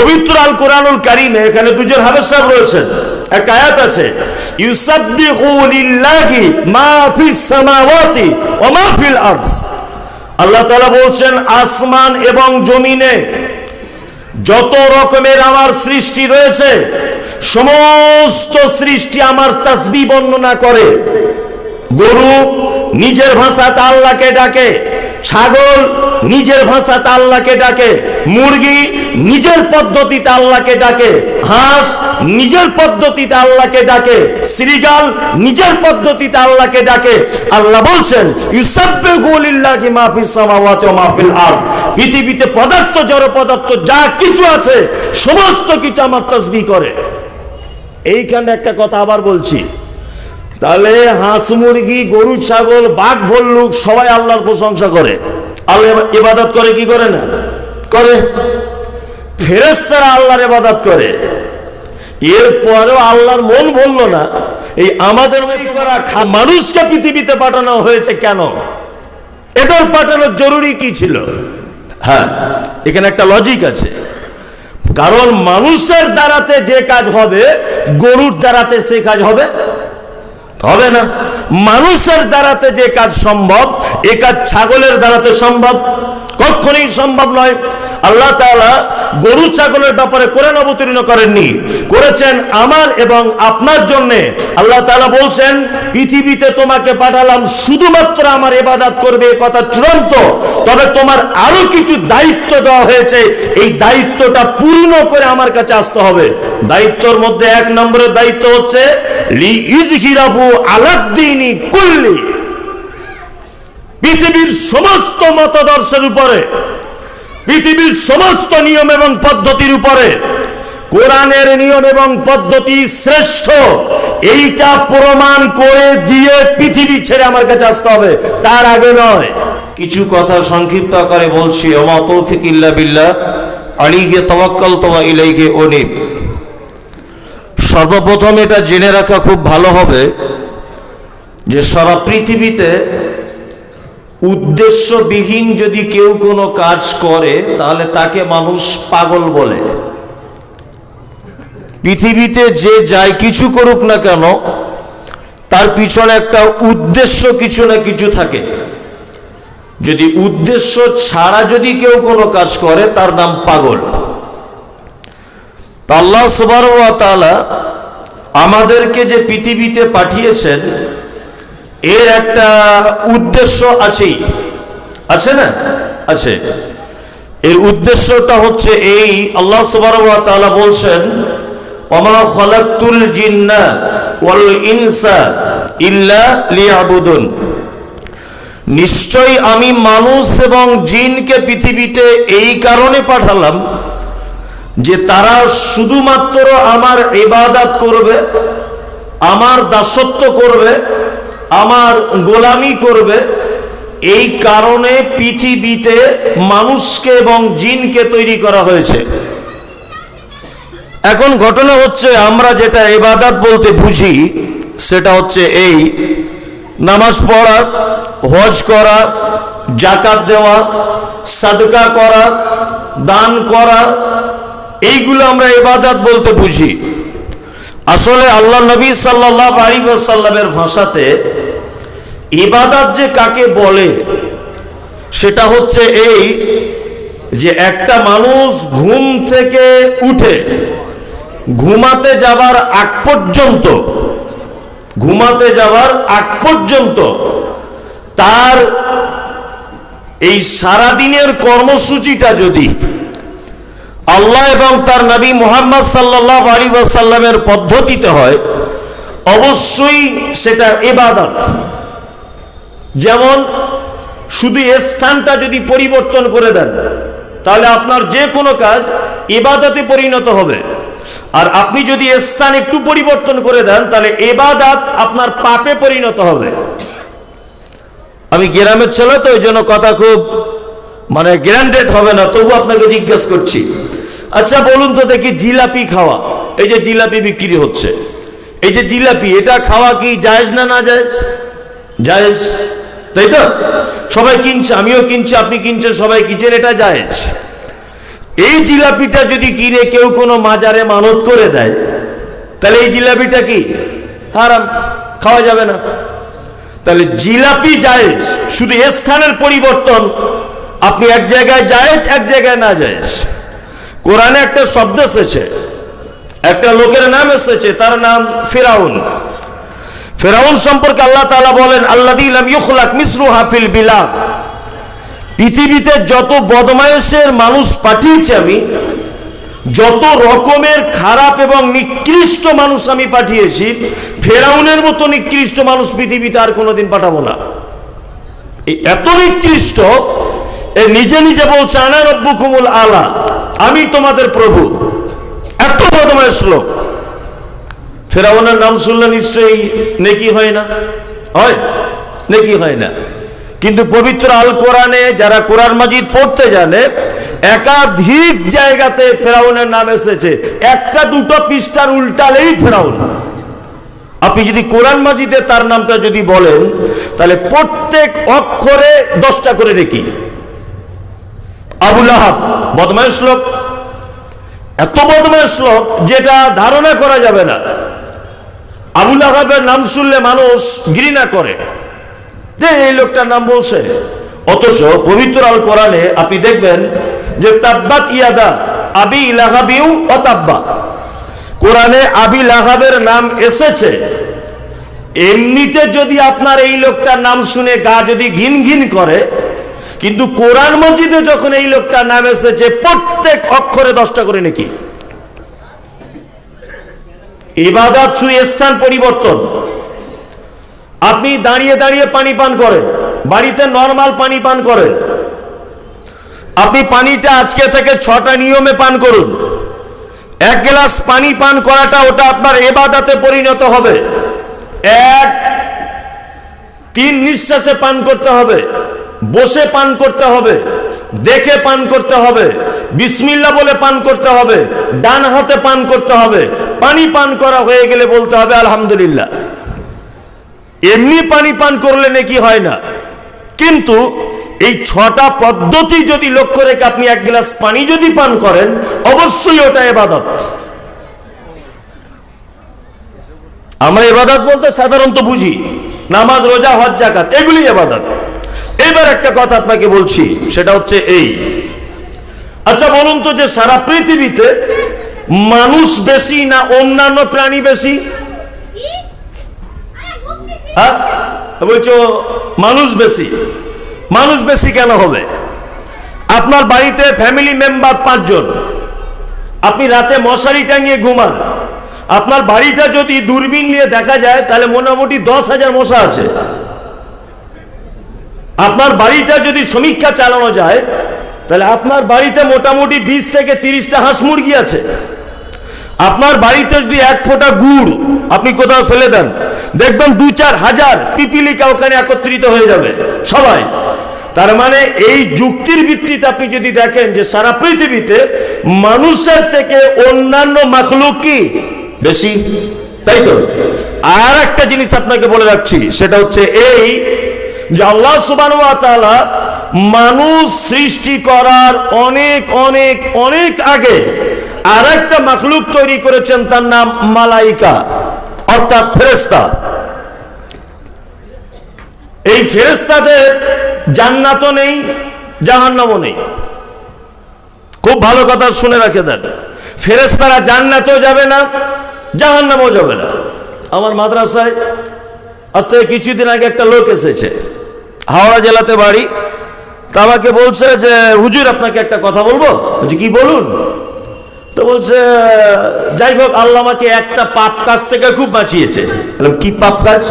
পবিত্র আল কোরআনুল কারিমে এখানে দুজন হাফেজ সাহেব রয়েছেন। এক আয়াত আছে ইউসাব্বিহু লিল্লাহি মা ফিস সামাওয়াতি ওয়া মা ফিল আরদ আল্লাহ তাআলা বলছেন, আসমান এবং জমিনে যত রকমের আমার সৃষ্টি রয়েছে, সমস্ত সৃষ্টি আমার তাসবি বর্ণনা করে। গরু নিজের ভাষাতে আল্লাহকে ডাকে ছাগল নিজের ভাষাতে আল্লাহকে ডাকে, মুরগি নিজের পদ্ধতিতে আল্লাহকে ডাকে, হাঁস নিজের পদ্ধতিতে আল্লাহকে ডাকে, শ্রীগাল নিজের পদ্ধতিতে আল্লাহকে ডাকে। আল্লাহ বলছেন পৃথিবীতে পদার্থ জড় পদার্থ যা কিছু আছে, সমস্ত কিছু আমার তসবি করে। এইখানে একটা কথা আবার বলছি। তাহলে হাঁস মুরগি, গরু, ছাগল, বাঘ, ভল্লুক, সবাই আল্লাহর প্রশংসা করে। আল্লাহ ইবাদত করে, কি করে না? করে। ফেরেস্তারা আল্লাহর ইবাদত করে। এরপরেও আল্লাহর মন বলল না। এই আমাদের মতো করা মানুষকে পৃথিবীতে পাঠানো হয়েছে কেন? এটার পাঠানোর জরুরি কি ছিল? হ্যাঁ এখানে একটা লজিক আছে। কারণ মানুষের দ্বারাতে যে কাজ হবে, গরুর দ্বারাতে সে কাজ হবে। হবে না। মানুষের দ্বারাতে যে কাজ সম্ভব এ কাজ ছাগলের দ্বারাতে সম্ভব। কখনই সম্ভব নয়। আল্লাহ তাআলা গরু ছাগলের ব্যাপারে কোরআন অবতীর্ণ করেননি। করেছেন আমার এবং আপনার জন্য। আল্লাহ তাআলা বলছেন, পৃথিবীতে তোমাকে পাঠালাম শুধুমাত্র আমার ইবাদত করবে এ কথা চূড়ান্ত। তবে তোমার আরও কিছু দায়িত্ব দেওয়া হয়েছে। এই দায়িত্বটা পূর্ণ করে আমার কাছে আসতে হবে। দায়িত্বর মধ্যে এক নম্বরের দায়িত্ব হচ্ছে লি ইজহিরাহু আলাদ্দিনি কুল্লি। পৃথিবীর সমস্ত মতাদর্শের উপরে, পৃথিবীর সমস্ত নিয়ম এবং পদ্ধতির উপরে, কোরআনের নিয়ম এবং পদ্ধতি শ্রেষ্ঠ। এইটা প্রমাণ করে দিয়ে পৃথিবী ছেড়ে আমার কাছে আসতে হবে। তার আগে নয়, কিছু কথা সংক্ষিপ্ত আকারে বলছি। ওমা তৌফিক ইল্লা বিল্লাহ আলিগে তওয়াক্কাল তোয়া ইলাইকে অনিব সর্বপ্রথম এটা জেনে রাখা খুব ভালো হবে যে সারা পৃথিবীতে উদ্দেশ্যবিহীন যদি কেউ কোনো কাজ করে, তাহলে তাকে মানুষ পাগল বলে। পৃথিবীতে যে যাই কিছু করুক না কেন, তার পিছনে একটা উদ্দেশ্য কিছু না কিছু থাকে। যদি উদ্দেশ্য ছাড়া যদি কেউ কোনো কাজ করে, তার নাম পাগল। আল্লাহ তাআলা আমাদেরকে যে পৃথিবীতে পাঠিয়েছেন এর একটা উদ্দেশ্য আছেই। আছে না? আছে। এর উদ্দেশ্যটা হচ্ছে এই, আল্লাহ তাআলা বলছেন, ওমা খালাকতুল জিন্না ওয়াল ইনসা ইল্লা লিয়াবুদুন। নিশ্চয়ই আমি মানুষ এবং জিনকে পৃথিবীতে এই কারণে পাঠালাম যে তারা শুধুমাত্র আমার ইবাদত করবে, আমার দাসত্ব করবে আমার গোলামি করবে, এই কারণে পৃথিবীতে মানুষকে এবং জিনকে তৈরি করা হয়েছে। এখন ঘটনা হচ্ছে, আমরা যেটা ইবাদত বলতে বুঝি, সেটা হচ্ছে এই, নামাজ পড়া, হজ করা জাকাত দেওয়া, সাদকা করা, দান করা, এইগুলো আমরা ইবাদত বলতে বুঝি। আসলে আল্লাহ নবী সাল্লাহ আলী সাল্লামের ভাষাতে ইবাদত যে কাকে বলে, সেটা হচ্ছে এই যে একটা মানুষ ঘুম থেকে উঠে ঘুমাতে যাবার আগ পর্যন্ত, ঘুমাতে যাওয়ার আগ পর্যন্ত তার এই সারাদিনের কর্মসূচিটা যদি আল্লাহ এবং তার নবী মোহাম্মদ সাল্লাহ আলী সাল্লামের পদ্ধতিতে হয়, অবশ্যই সেটা এবাদত যেমন, শুধু স্থানটা যদি পরিবর্তন করে দেন, তাহলে আপনার যে কোনো কাজ এবাদতে পরিণত হবে। আর আপনি যদি স্থান একটু পরিবর্তন করে দেন, তাহলে এবাদাত আপনার পাপে পরিণত হবে। আমি গ্রামের ছেলে তো, ওই জন্য কথা খুব মানে গ্র্যান্ডেড হবে না, তবু আপনাকে জিজ্ঞেস করছি। আচ্ছা বলুন তো দেখি জিলাপি খাওয়া। এই যে জিলাপি বিক্রি হচ্ছে। এই যে জিলাপি, এটা খাওয়া কি জায়েজ না না জায়েজ? জায়েজ। তাই তো? সবাই কিনছে, আমিও কিনছি, আপনি কিনছেন, সবাই কিনছেন, এটা জায়েজ। এই জিলাপিটা যদি কিনে কেউ কোনো মাজারে মানত করে দেয়, তাহলে এই জিলাপিটা কি? হারাম, খাওয়া যাবে না। তাহলে জিলাপি জায়েজ, শুধু স্থানের পরিবর্তন, আপনি এক জায়গায় জায়েজ, এক জায়গায় না জায়েজ। কোরআনে একটা শব্দ এসেছে, একটা লোকের নাম এসেছে, তার নাম ফেরাউন। ফেরাউন সম্পর্কে আল্লাহ তাআলা বলেন আল্লাহ ইউখলাক মিসরু হাফিল বিলাদ। পৃথিবীতে যত বদমায়েশের মানুষ পাঠিয়েছি আমি, যত রকমের খারাপ এবং নিকৃষ্ট মানুষ আমি পাঠিয়েছি, ফেরাউনের মতো নিকৃষ্ট মানুষ পৃথিবীতে আর কোনোদিন পাঠাবো না। এত নিকৃষ্ট, এ নিজে নিজে বলছে, আনা রব্বুকুমুল আলা। আমি তোমাদের প্রভু। এত বদমায়েশ লোক। ফেরাউনের নাম শুনলে নিশ্চয়ই নেকি হয় না? হয়? নেকি হয় না। কিন্তু পবিত্র আল কোরআনে যারা কোরআন মাজিদ পড়তে জানে, একাধিক জায়গাতে ফেরাউনের নাম এসেছে। একটা দুটো পৃষ্ঠার উল্টালেই ফেরাউন। আপনি যদি কোরআন মাজিদে তার নামটা যদি বলেন, তাহলে প্রত্যেক অক্ষরে দশটা করে রেখি আবুল আহাব বদমাইশ লোক, এত বদমাইশ লোক যেটা ধারণা করা যাবে না। আবুল আহাবের নাম শুনলে মানুষ ঘৃণা করে। যে এই লোকটার নাম বলছে? অথচ পবিত্র আল কোরআনে আপনি দেখবেন যে তাব্বাত ইয়াদা আবি লাহাবিউ অতাব্বা কোরআনে আবি লাহাবের নাম এসেছে। এমনিতে যদি আপনার এই লোকটার নাম শুনে গা যদি ঘিন ঘিন করে কিন্তু কোরআন মসজিদে যখন এই লোকটার নাম এসেছে, প্রত্যেক অক্ষরে দশটা করে নাকি? ইবাদত শুধু স্থান পরিবর্তন। আপনি দাঁড়িয়ে দাঁড়িয়ে পানি পান করেন, বাড়িতে নর্মাল পানি পান করেন। আপনি পানিটা আজকে থেকে ছটা নিয়মে পান করুন। এক গ্লাস পানি পান করাটা ওটা আপনার এবাদাতে পরিণত হবে। এক, তিন নিঃশ্বাসে পান করতে হবে। বসে পান করতে হবে, দেখে পান করতে হবে, বিসমিল্লা বলে পান করতে হবে, ডান হাতে পান করতে হবে, পানি পান করা হয়ে গেলে বলতে হবে আলহামদুলিল্লাহ। এমনি পানি পান করলে নাকি হয় না। কিন্তু এই ছটা পদ্ধতি যদি লক্ষ্য রেখে আপনি এক গ্লাস পানি যদি পান করেন, অবশ্যই ওটা এবাদত। আমরা এবাদত বলতে সাধারণত বুঝি, নামাজ, রোজা, হজ জাকাত এগুলি এবাদত। এবার একটা কথা আপনাকে বলছি, সেটা হচ্ছে এই। আচ্ছা বলুন তো যে সারা পৃথিবীতে মানুষ বেশি না অন্যান্য প্রাণী বেশি? হ্যাঁ? বলছো, মানুষ বেশি। মানুষ বেশি কেন হবে? আপনার বাড়িতে ফ্যামিলি মেম্বার পাঁচজন। আপনি রাতে মশারি টাঙিয়ে ঘুমান। আপনার বাড়িটা যদি দূরবীন নিয়ে দেখা যায়, তাহলে মোটামুটি দশ হাজার মশা আছে। আপনার বাড়িটা যদি সমীক্ষা চালানো যায়, তাহলে আপনার বাড়িতে মোটামুটি বিশ থেকে তিরিশটা হাঁস মুরগি আছে। আপনার বাড়িতে যদি এক ফোঁটা গুড় আপনি কোথাও ফেলে দেন, দেখবেন দু চার হাজার পিপিলিকা ওখানে একত্রিত হয়ে যাবে, সবাই। তার মানে এই যুক্তির ভিত্তিতে আপনি যদি দেখেন যে সারা পৃথিবীতে মানুষের থেকে অন্যান্য মাখলুক কি? বেশি। তাই তো? আর একটা জিনিস আপনাকে বলে রাখছি, সেটা হচ্ছে এই যে আল্লাহ সুবান মানুষ সৃষ্টি করার অনেক অনেক অনেক আগে আর একটা মাখলুক তৈরি করেছেন, তার নাম মালাইকা, অর্থাৎ ফেরেস্তা এই ফেরেস্তাদের জান্নাতও নেই, জাহান্নামও নেই। খুব ভালো কথা শুনে রাখে দেন। ফেরেস্তারা জান্নাতেও যাবে না, জাহান্নামও যাবে না। আমার মাদ্রাসায় আজ থেকে কিছুদিন আগে একটা লোক এসেছে। হাওড়া জেলাতে বাড়ি। তা আমাকে বলছে যে, হুজুর, আপনাকে একটা কথা বলব? বলছি, কি বলুন? তো বলছে, যাই হোক, আল্লাহ আমাকে একটা পাপ কাজ থেকে খুব বাঁচিয়েছে। কি পাপ কাজ?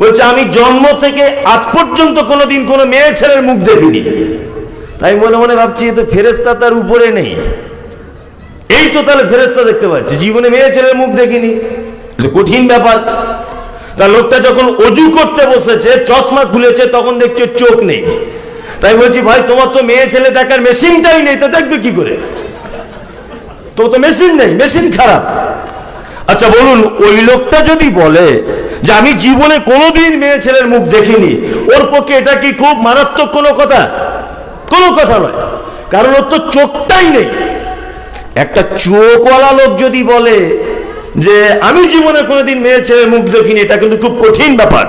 বলছে, আমি জন্ম থেকে আজ পর্যন্ত কোনোদিন কোনো মেয়ে ছেলের মুখ দেখিনি। তাই মনে মনে ভাবছি তো ফেরেস্তা তার উপরে নেই। এই তো তাহলে ফেরেস্তা দেখতে পাচ্ছি, জীবনে মেয়ে ছেলের মুখ দেখিনি। কঠিন ব্যাপার। তা লোকটা যখন অজু করতে বসেছে, চশমা খুলেছে, তখন দেখছে চোখ নেই। তাই বলছি, ভাই, তোমার তো মেয়ে ছেলে দেখার মেশিনটাই নেই, তা দেখবে কি করে? তো তো মেশিন নেই, মেশিন খারাপ। আচ্ছা বলুন, ওই লোকটা যদি বলে যে আমি জীবনে কোনোদিন মেয়ে ছেলের মুখ দেখিনি, ওর পক্ষে এটা কি খুব মারাত্মক কোনো কথা? কোনো কথা নয়, কারণ ওর তো চোখটাই নেই। একটা চোখওয়ালা লোক যদি বলে যে আমি জীবনে কোনোদিন মেয়ে ছেলের মুখ দেখিনি, এটা কিন্তু খুব কঠিন ব্যাপার।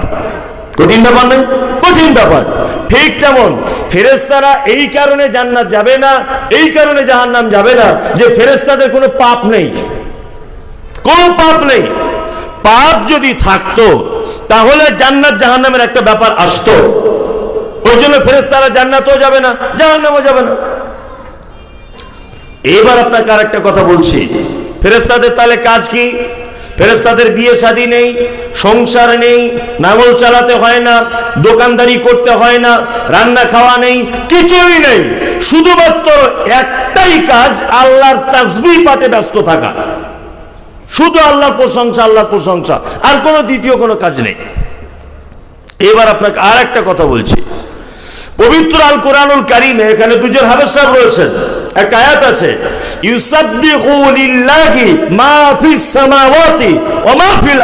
কঠিন ব্যাপার নয়, কঠিন ব্যাপার। ঠিক তেমন ফেরেস্তারা এই কারণে জান্নাত যাবে না, এই কারণে জাহান্নাম যাবে না যে ফেরেস্তাদের কোনো পাপ নেই। কোনো পাপ নেই। পাপ যদি থাকতো, তাহলে জান্নাত জাহান্নামের একটা ব্যাপার আসতো। ওই জন্য ফেরেস্তারা জান্নাতও যাবে না, জাহান্নামও যাবে না। এবার আপনাকে আর একটা কথা বলছি। ফেরেস্তাদের তাহলে কাজ কি? ফেরেস্তাদের বিয়ে শাদী নেই, সংসার নেই, নাঙল চালাতে হয় না, দোকানদারি করতে হয় না, রান্না খাওয়া নেই, কিছুই নেই। শুধুমাত্র একটাই কাজ, আল্লাহর তাসবিহ পাঠে ব্যস্ত থাকা। শুধু আল্লাহর প্রশংসা আল্লাহর প্রশংসা। আর কোনো দ্বিতীয় কোনো কাজ নেই। এবার আপনাকে আর একটা কথা বলছি। পবিত্র আল কোরআনুল কারিমে এখানে দুজন হাফেজ সাহেব রয়েছেন। আয়াত আছে মা ফিস সামাওয়াতি ওয়া মা ফিল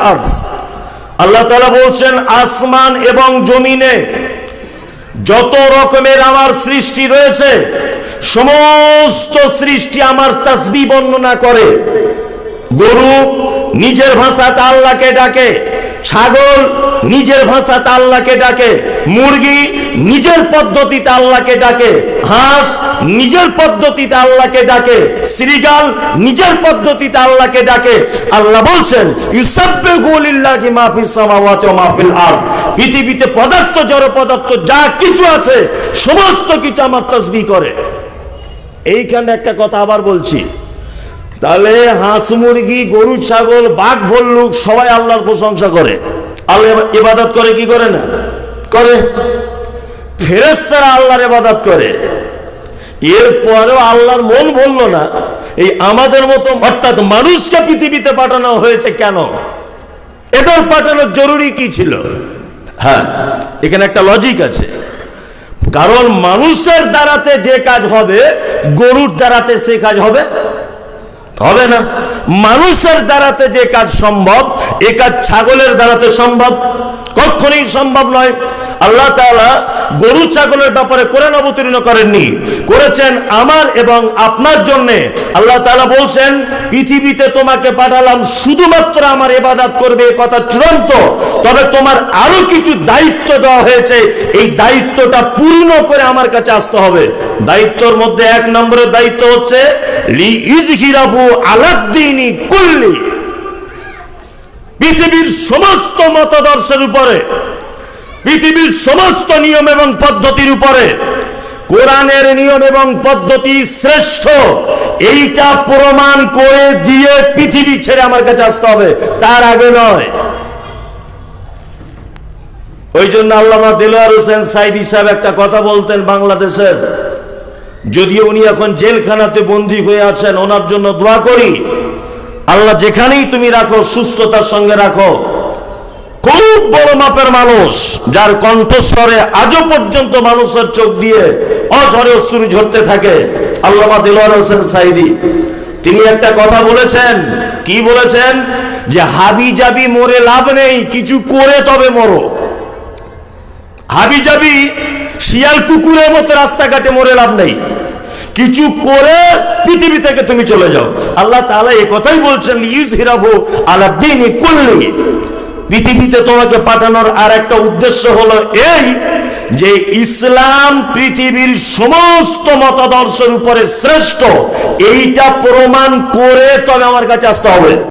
আল্লাহ তাআলা বলছেন, আসমান এবং জমিনে যত রকমের আমার সৃষ্টি রয়েছে, সমস্ত সৃষ্টি আমার তাসবিহ বর্ণনা করে। গরু নিজের ভাষাতে আল্লাহকে ডাকে ছাগল নিজের ভাষাতে আল্লাহকে ডাকে, মুরগি নিজের পদ্ধতিতে আল্লাহকে ডাকে, হাঁস নিজের পদ্ধতিতে আল্লাহকে ডাকে, শ্রীগাল নিজের পদ্ধতিতে আল্লাহকে ডাকে। আল্লাহ বলছেন পৃথিবীতে পদার্থ, জড় পদার্থ, যা কিছু আছে, সমস্ত কিছু আমার তসবি করে। এইখানে একটা কথা আবার বলছি। তাহলে হাঁস, মুরগি, গরু, ছাগল, বাঘ, ভল্লুক, সবাই আল্লাহর প্রশংসা করে। আল্লাহ ইবাদত করে, কি করে না? করে। ফেরেস্তারা আল্লাহর ইবাদত করে। এরপরেও আল্লাহর মন বলল না। এই আমাদের মতো, অর্থাৎ মানুষকে পৃথিবীতে পাঠানো হয়েছে কেন? এদের পাঠানোর জরুরি কি ছিল? হ্যাঁ এখানে একটা লজিক আছে। কারণ মানুষের দ্বারাতে যে কাজ হবে, গরুর দ্বারাতে সে কাজ হবে। হবে না। মানুষের দ্বারাতে যে কাজ সম্ভব, এ কাজ ছাগলের দ্বারাতে সম্ভব, কখনই সম্ভব নয়। আল্লাহ তাআলা গরু ছাগলের ব্যাপারে কোরআন অবতীর্ণ করেননি। করেছেন আমার এবং আপনার জন্য। আল্লাহ তালা বলছেন, পৃথিবীতে তোমাকে পাঠালাম শুধুমাত্র আমার ইবাদত করবে এ কথা চূড়ান্ত। তবে তোমার আরও কিছু দায়িত্ব দেওয়া হয়েছে। এই দায়িত্বটা পূর্ণ করে আমার কাছে আসতে হবে। দায়িত্বর মধ্যে এক নম্বরের দায়িত্ব হচ্ছে লি ইজহিরাহু আলাদ্দিনি পৃথিবীর সমস্ত মতাদর্শের উপরে, পৃথিবীর সমস্ত নিয়ম এবং পদ্ধতির উপরে, কোরআনের নিয়ম এবং পদ্ধতি শ্রেষ্ঠ। এইটা প্রমাণ করে দিয়ে পৃথিবী ছেড়ে আমার কাছে আসতে হবে, তার আগে নয়। ওই জন্য আল্লামা দেলোয়ার হোসেন সাইদি একটা কথা বলতেন বাংলাদেশের। যদিও উনি এখন জেলখানাতে বন্দী হয়ে আছেন, ওনার জন্য দোয়া করি। আল্লাহ যেখানেই তুমি রাখো, সুস্থতার সঙ্গে রাখো। খুব বড় মাপের মানুষ, যার কণ্ঠস্বরে আজও পর্যন্ত মানুষের চোখ দিয়ে অঝরে অশ্রু ঝরতে থাকে। আল্লামা দিলওয়ার হোসেন সাইদি তিনি একটা কথা বলেছেন। কি বলেছেন? যে হাবি যাবি মরে লাভ নেই, কিছু করে তবে মরো। হাবি জাবি শিয়াল কুকুরের মতো রাস্তাঘাটে মরে লাভ নেই। কিছু করে পৃথিবী থেকে তুমি চলে যাও। আল্লাহ তাআলা এ কথাই বলছেন ইউজ হিরাবু আলা দিন করলে পৃথিবীতে তোমাকে পাঠানোর আর একটা উদ্দেশ্য হলো এই যে ইসলাম পৃথিবীর সমস্ত মতাদর্শের উপরে শ্রেষ্ঠ। এইটা প্রমাণ করে তবে আমার কাছে আসতে হবে।